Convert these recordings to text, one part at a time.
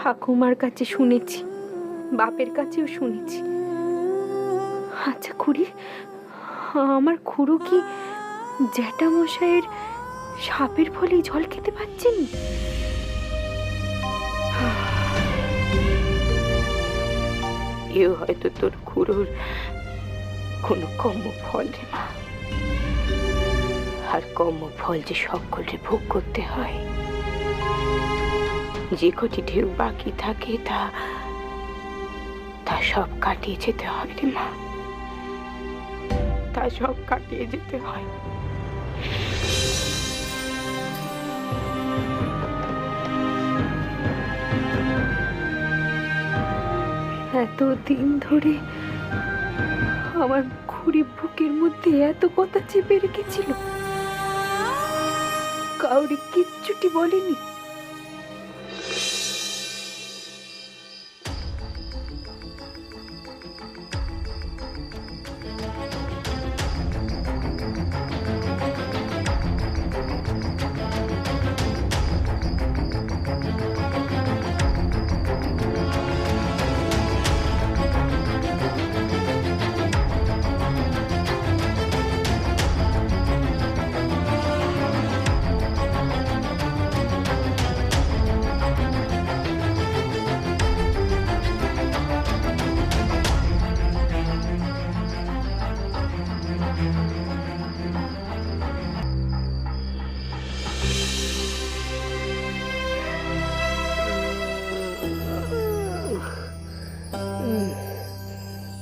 ঠাকুমার কাছে শুনেছি, বাপের কাছেও শুনেছি। আচ্ছা খুড়ি, আমার খুড়ো কি জ্যাঠামশাইয়ের সাপের ফলেই জল খেতে পাচ্ছেন? এও হয়তো তোর খুড়োর কোনো কর্ম ফল আর কর্ম ফল যে সকলে ভোগ করতে হয় যে কটি ঢেউ বাকি থাকে তা তা সব কাটিয়ে যেতে হয় রে মা। তা সব কাটিয়ে যেতে হয়। এত দিন ধরে আমার খুঁড়ি বুকের মধ্যে এত কথা চেপে রেখেছিল। কাউরি কিচ্ছুটি বলেনি।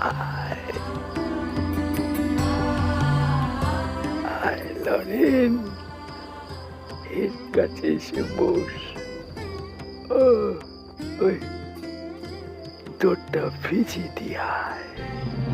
আয় লরেন এর কাছে এসে বস। ওই তোরটা ভিজি দিয়ে আয়।